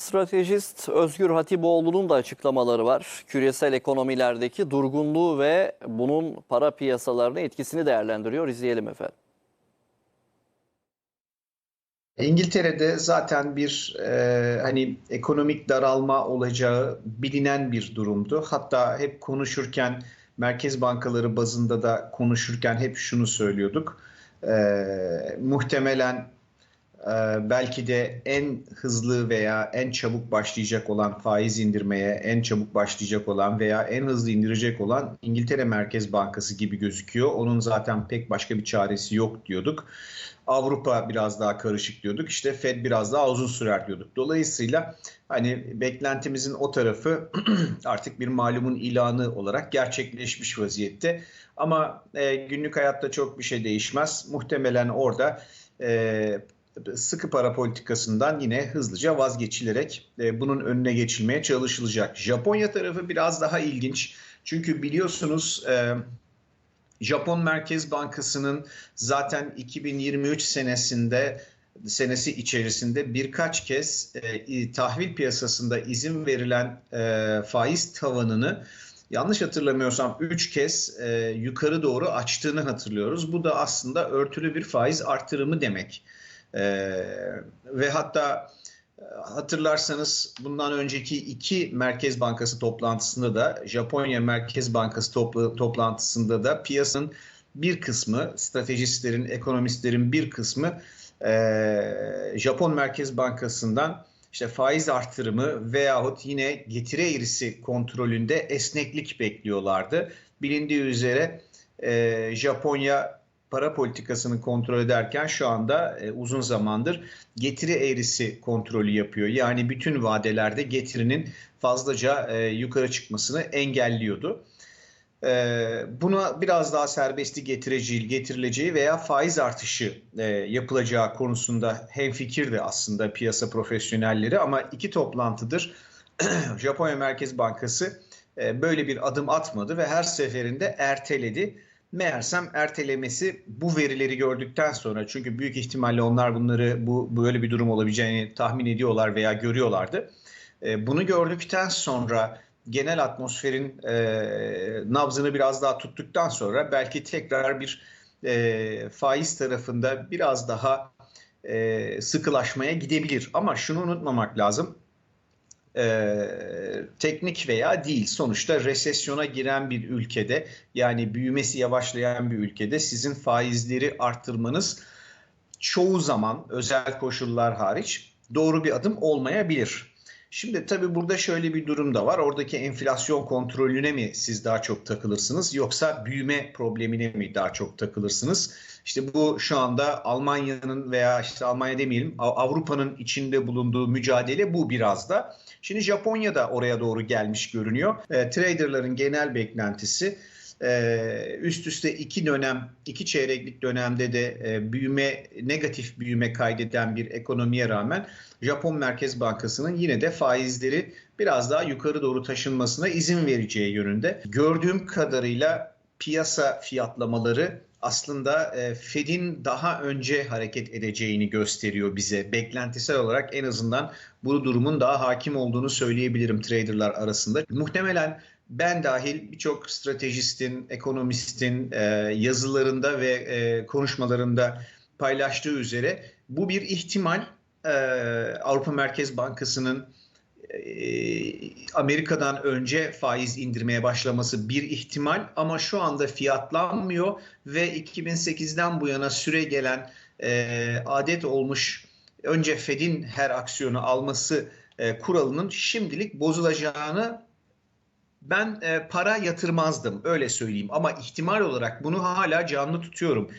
Stratejist Özgür Hatipoğlu'nun da açıklamaları var. Küresel ekonomilerdeki durgunluğu ve bunun para piyasalarına etkisini değerlendiriyor. İzleyelim efendim. İngiltere'de zaten bir e, hani ekonomik daralma olacağı bilinen bir durumdu. Hatta hep konuşurken merkez bankaları bazında da konuşurken hep şunu söylüyorduk. E, muhtemelen belki de en hızlı veya en çabuk başlayacak olan faiz indirmeye, en çabuk başlayacak olan veya en hızlı indirecek olan İngiltere Merkez Bankası gibi gözüküyor. Onun zaten pek başka bir çaresi yok diyorduk. Avrupa biraz daha karışık diyorduk. İşte Fed biraz daha uzun sürer diyorduk. Dolayısıyla hani beklentimizin o tarafı artık bir malumun ilanı olarak gerçekleşmiş vaziyette. Ama e, günlük hayatta çok bir şey değişmez. Muhtemelen orada e, sıkı para politikasından yine hızlıca vazgeçilerek e, bunun önüne geçilmeye çalışılacak. Japonya tarafı biraz daha ilginç. Çünkü biliyorsunuz e, Japon Merkez Bankası'nın zaten 2023 senesinde senesi içerisinde birkaç kez e, tahvil piyasasında izin verilen faiz tavanını yanlış hatırlamıyorsam 3 kez e, yukarı doğru açtığını hatırlıyoruz. Bu da aslında örtülü bir faiz artırımı demek. E, ve hatta hatırlarsanız bundan önceki iki Merkez Bankası toplantısında da Japonya Merkez Bankası topla, toplantısında da piyasanın bir kısmı, stratejistlerin, ekonomistlerin bir kısmı e, Japon Merkez Bankası'ndan işte faiz artırımı veyahut yine getiri eğrisi kontrolünde esneklik bekliyorlardı. Bilindiği üzere e, Japonya para politikasını kontrol ederken şu anda e, uzun zamandır getiri eğrisi kontrolü yapıyor. Yani bütün vadelerde getirinin fazlaca e, yukarı çıkmasını engelliyordu. E, buna biraz daha serbestli getireceği, getirileceği veya faiz artışı e, yapılacağı konusunda hemfikirdi aslında piyasa profesyonelleri ama iki toplantıdır Japonya Merkez Bankası e, böyle bir adım atmadı ve her seferinde erteledi. Meğersem ertelemesi bu verileri gördükten sonra çünkü büyük ihtimalle onlar bunları bu böyle bir durum olabileceğini tahmin ediyorlar veya görüyorlardı. E, bunu gördükten sonra genel atmosferin e, nabzını biraz daha tuttuktan sonra belki tekrar bir e, faiz tarafında biraz daha e, sıkılaşmaya gidebilir. Ama şunu unutmamak lazım e, teknik veya değil sonuçta resesyona giren bir ülkede yani büyümesi yavaşlayan bir ülkede sizin faizleri arttırmanız çoğu zaman özel koşullar hariç doğru bir adım olmayabilir. Şimdi tabii burada şöyle bir durum da var. Oradaki enflasyon kontrolüne mi siz daha çok takılırsınız yoksa büyüme problemine mi daha çok takılırsınız? İşte bu şu anda Almanya'nın veya işte Almanya demeyelim Avrupa'nın içinde bulunduğu mücadele bu biraz da. Şimdi Japonya da oraya doğru gelmiş görünüyor. E, traderların genel beklentisi e, üst üste iki dönem, iki çeyreklik dönemde de e, büyüme, negatif büyüme kaydeden bir ekonomiye rağmen Japon Merkez Bankası'nın yine de faizleri biraz daha yukarı doğru taşınmasına izin vereceği yönünde. Gördüğüm kadarıyla piyasa fiyatlamaları aslında e, Fed'in daha önce hareket edeceğini gösteriyor bize. Beklentisel olarak en azından bu durumun daha hakim olduğunu söyleyebilirim traderlar arasında. Muhtemelen ben dahil birçok stratejistin, ekonomistin e, yazılarında ve e, konuşmalarında paylaştığı üzere bu bir ihtimal Avrupa Merkez Bankası'nın Amerika'dan önce faiz indirmeye başlaması bir ihtimal ama şu anda fiyatlanmıyor ve 2008'den bu yana süre gelen e, adet olmuş önce Fed'in her aksiyonu alması e, kuralının şimdilik bozulacağını ben e, para yatırmazdım öyle söyleyeyim ama ihtimal olarak bunu hala canlı tutuyorum.